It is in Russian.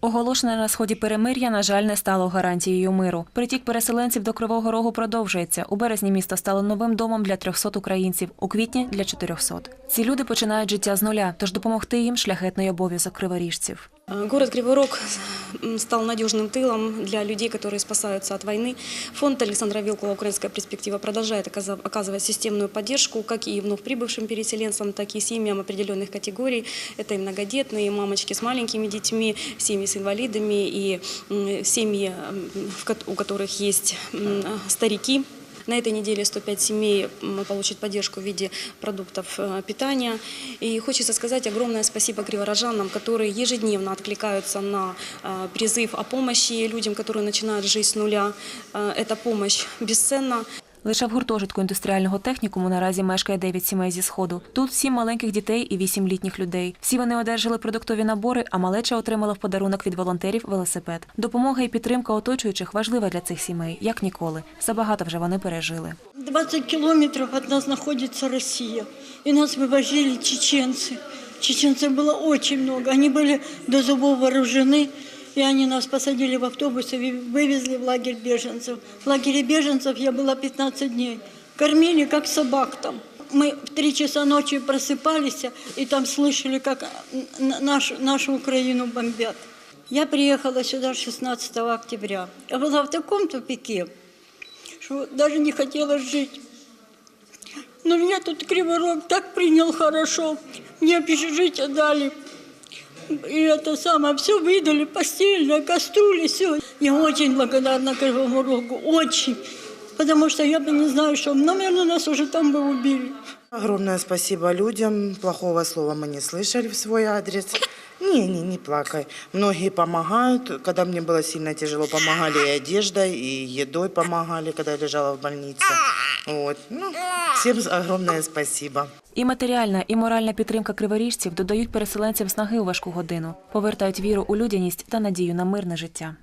Оголошене на сході перемир'я, на жаль, не стало гарантією миру. Притік переселенців до Кривого Рогу продовжується. У березні місто стало новим домом для 300 українців, у квітні для 400. Ці люди починають життя з нуля, тож допомогти їм шляхетний обов'язок криворіжців. Э, Город Кривой Рог стал надежным тылом для людей, которые спасаются от войны. Фонд Александра Вилкова «Украинская перспектива» продолжает оказывать системную поддержку как и вновь прибывшим переселенцам, так и семьям определенных категорий. Это и многодетные, и мамочки с маленькими детьми, семьи с инвалидами и семьи, у которых есть старики. На этой неделе 105 семей получат поддержку в виде продуктов э, питания. И хочется сказать огромное спасибо криворожанам, которые ежедневно откликаются на э, призыв о помощи людям, которые начинают жизнь с нуля. Э, Эта помощь бесценна. Лише в гуртожитку індустріального технікуму наразі мешкає 9 сімей зі сходу. Тут сім маленьких дітей і вісім літніх людей. Всі вони одержали продуктові набори, а малеча отримала в подарунок від волонтерів велосипед. Допомога і підтримка оточуючих важлива для цих сімей, як ніколи. Забагато вже вони пережили. 20 километров от нас находится Россия. И нас вывозили чеченцы. Чеченцев было очень много. Они были до зубов вооружены. И они нас посадили в автобус и вывезли в лагерь беженцев. В лагере беженцев я была 15 дней. Кормили как собак там. Мы в 3 часа ночи просыпались и там слышали, как наш, нашу Украину бомбят. Я приехала сюда 16 октября. Я была в таком тупике, что даже не хотела жить. Но меня тут Кривой Рог так принял хорошо. Мне общежитие дали. И это самое, все выдали, постельное, кастрюли, все. Я очень благодарна Кривому Рогу, очень. Потому что я бы не знаю, что, наверное, нас уже там бы убили. Огромное спасибо людям. Плохого слова мы не слышали в свой адрес. Не, не, не плакай. Многие помогают. Когда мне было сильно тяжело, помогали и одеждой, и едой помогали, когда я лежала в больнице. Вот. Ну, Всім огромне спасибо. І матеріальна, і моральна підтримка криворіжців додають переселенцям снаги у важку годину, повертають віру у людяність та надію на мирне життя.